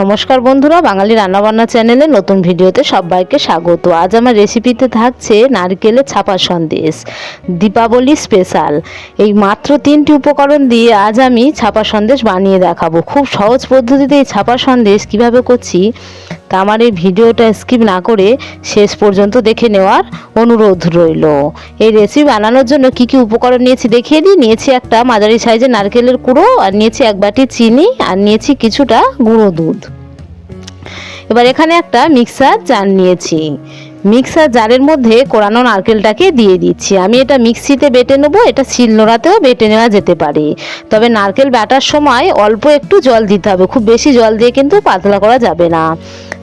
নমস্কার বন্ধুরা, বাঙালি রান্নাবান্না চ্যানেলে নতুন ভিডিওতে সবাইকে স্বাগত। আজ আমার রেসিপিতে থাকছে নারকেলের ছাপা সন্দেশ, দীপাবলি স্পেশাল এই মাত্র তিনটি উপকরণ দিয়ে আজ আমি ছাপা সন্দেশ বানিয়ে দেখাবো। খুব সহজ পদ্ধতিতে এই ছাপা সন্দেশ কীভাবে করছি তা আমার এই ভিডিওটা স্কিপ না করে শেষ পর্যন্ত দেখে নেওয়ার অনুরোধ রইল। এই রেসিপি বানানোর জন্য কি কি উপকরণ নিয়েছি দেখিয়ে দিই। নিয়েছি একটা মাঝারি সাইজের নারকেলের কুড়ো, আর নিয়েছি এক বাটি চিনি, আর নিয়েছি কিছুটা গুঁড়ো দুধ। এবার এখানে একটা মিক্সার জার নিয়েছি। মিক্সার জারের মধ্যে কোরানো নারকেলটাকে দিয়ে দিচ্ছি। আমি এটা মিক্সিতে বেটে নেব, এটা শিলনোড়াতেও বেটে নেওয়া যেতে পারে। তবে নারকেল বাটার সময় অল্প একটু জল দিতে হবে। খুব বেশি জল দিয়ে কিন্তু পাতলা করা যাবে না।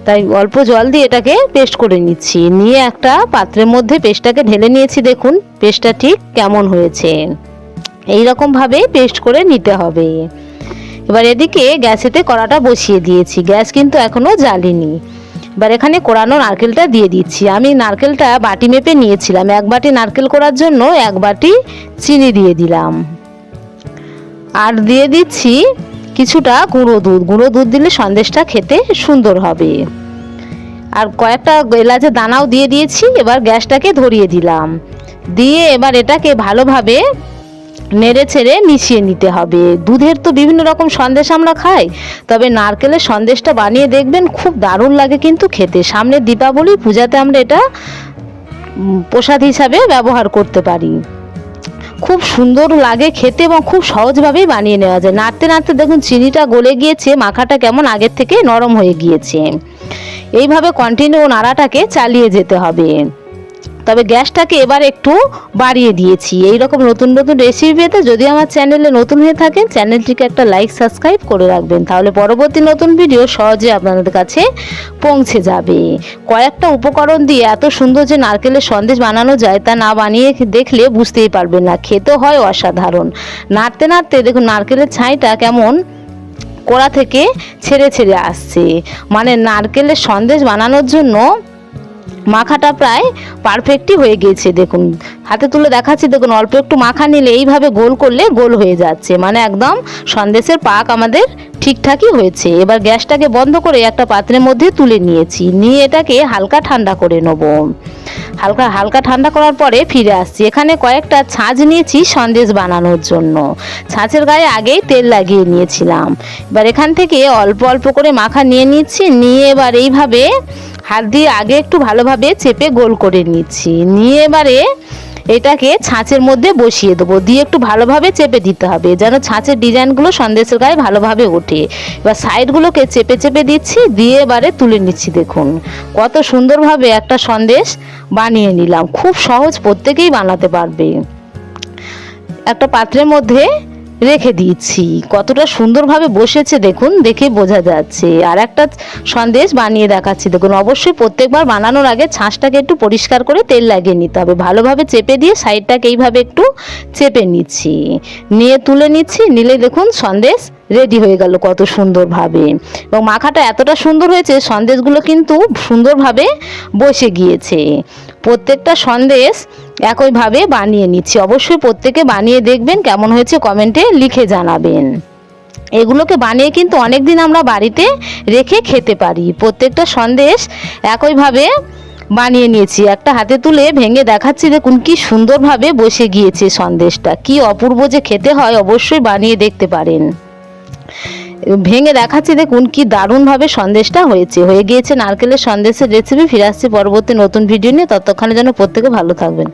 তাই অল্প জল দিয়ে এটাকে পেস্ট করে নিচ্ছি। নিয়ে একটা পাত্রের মধ্যে পেস্টটাকে ঢেলে নিয়েছি, দেখুন পেস্টটা ঠিক কেমন হয়েছে। এই ভাবে পেস্ট করে নিতে হবে। এবার এদিকে গ্যাসেতে কড়াটা বসিয়ে দিয়েছি। গ্যাস কিন্তু এখনও জ্বালিনি। এবার এখানে কোরানো নারকেলটা দিয়ে দিচ্ছি। আমি নারকেলটা বাটি মেপে নিয়েছিলাম। এক বাটি নারকেল করার জন্য এক বাটি চিনি দিয়ে দিলাম। আর দিয়ে দিচ্ছি কিছুটা গুঁড়ো দুধ। গুঁড়ো দুধ দিলে সন্দেশটা খেতে সুন্দর হবে। আর কয়েকটা এলাচের দানাও দিয়ে দিয়েছি, এবার গ্যাসটাকে ধরিয়ে দিলাম। দিয়ে এবার এটাকে ভালোভাবে নেড়ে ছেড়ে মিশিয়ে নিতে হবে। দুধের তো বিভিন্ন রকম সন্দেশ আমরা খাই, তবে নারকেলের সন্দেশটা বানিয়ে দেখবেন খুব দারুণ লাগে কিন্তু খেতে। সামনে দীপাবলি পূজাতে আমরা এটা প্রসাদ হিসাবে ব্যবহার করতে পারি। খুব সুন্দর লাগে খেতে এবং খুব সহজভাবেই বানিয়ে নেওয়া যায়। নাড়তে নাড়তে দেখুন, চিনিটা গলে গিয়েছে, মাখাটা কেমন আগের থেকে নরম হয়ে গিয়েছে। এইভাবে কন্টিনিউ নাড়াটাকে চালিয়ে যেতে হবে। তবে গ্যাসটাকে এবার একটু বাড়িয়ে দিয়েছি। এই রকম নতুন নতুন রেসিপি পেতে যদি আমার চ্যানেলে নতুন হয়ে থাকেন, চ্যানেলটিকে একটা লাইক সাবস্ক্রাইব করে রাখবেন। তাহলে পরবর্তী নতুন ভিডিও সহজে আপনাদের কাছে পৌঁছে যাবে। কয়েকটা উপকরণ দিয়ে এত সুন্দর যে নারকেলের সন্দেশ বানানো যায় তা না বানিয়ে দেখলে বুঝতেই পারবেন না। খেতে হয় অসাধারণ। নাড়তে নাড়তে দেখুন নারকেলের ছাইটা কেমন কোড়া থেকে ছেড়ে ছেড়ে আসছে। মানে নারকেলের সন্দেশ বানানোর জন্য মাখাটা প্রায় পারফেক্টই হয়ে গিয়েছে, দেখুন। হাতে তুলে দেখাচ্ছি, দেখুন, অল্প একটু মাখা নিলে এইভাবে গোল করলে গোল হয়ে যাচ্ছে। মানে একদম সন্দেশের পাক আমাদের ঠিকঠাকই হয়েছে। এবার গ্যাসটাকে বন্ধ করে একটা পাত্রের মধ্যে তুলে নিয়েছি। নিয়ে এটাকে হালকা ঠান্ডা করে নেব। হালকা হালকা ঠান্ডা করার পরে ফিরে আসছি। এখানে কয়েকটা ছাঁচ নিয়েছি সন্দেশ বানানোর জন্য। ছাঁচের গায়ে আগেই তেল লাগিয়ে নিয়েছিলাম। এবার এখান থেকে অল্প অল্প করে মাখা নিয়ে নিচ্ছি। নিয়ে এবার এইভাবে হাত দিয়ে আগে একটু ভালোভাবে চেপে গোল করে নিচ্ছি। নিয়ে এবারে এটাকে ছাঁচের মধ্যে বসিয়ে দেবো। দিয়ে একটু ভালোভাবে চেপে দিতে হবে, যেন ছাঁচের ডিজাইনগুলো সন্দেশের গায়ে ভালোভাবে ওঠে। এবার সাইডগুলোকে চেপে চেপে দিচ্ছি, দিয়ে এবারে তুলে নিচ্ছি দেখুন। কত সুন্দরভাবে একটা সন্দেশ বানিয়ে নিলাম। খুব সহজ, প্রত্যেকেই বানাতে পারবে। একটা পাত্রের মধ্যে রেখে দিয়েছি। কতটা সুন্দরভাবে বসেছে দেখুন, দেখে বোঝা যাচ্ছে। আর একটা সন্দেশ বানিয়ে দেখাচ্ছি। দেখুন, অবশ্যই প্রত্যেকবার বানানোর আগে ছাঁচটাকে একটু পরিষ্কার করে তেল লাগিয়ে নিতে হবে। ভালোভাবে চেপে দিয়ে সাইডটাকে এইভাবে একটু চেপে নিচ্ছি। নিয়ে তুলে নিচ্ছি, নিলে দেখুন সন্দেশ রেডি হয়ে গেল কত সুন্দরভাবে। এবং মাখাটা এতটা সুন্দর হয়েছে, সন্দেশগুলো কিন্তু সুন্দরভাবে বসে গিয়েছে। প্রত্যেকটা সন্দেশ একইভাবে বানিয়ে নিচ্ছি। অবশ্যই প্রত্যেকে বানিয়ে দেখবেন কেমন হয়েছে, কমেন্টে লিখে জানাবেন। এগুলোকে বানিয়ে কিন্তু অনেক দিন আমরা বাড়িতে রেখে খেতে পারি। প্রত্যেকটা সন্দেশ একইভাবে বানিয়ে নিয়েছি। একটা হাতে তুলে ভেঙে দেখাচ্ছি, দেখুন কি সুন্দরভাবে বসে গিয়েছে সন্দেশটা। কি অপূর্ব যে খেতে হয়, অবশ্যই বানিয়ে দেখতে পারেন। ভেঙে দেখাচ্ছি দেখুন কি দারুণভাবে সন্দেশটা হয়েছে। হয়ে গিয়েছে নারকেলের সন্দেশের রেসিপি ফিরে আসছি পরবর্তী নতুন ভিডিও নিয়ে। ততক্ষণে যেন প্রত্যেকে ভালো থাকবেন।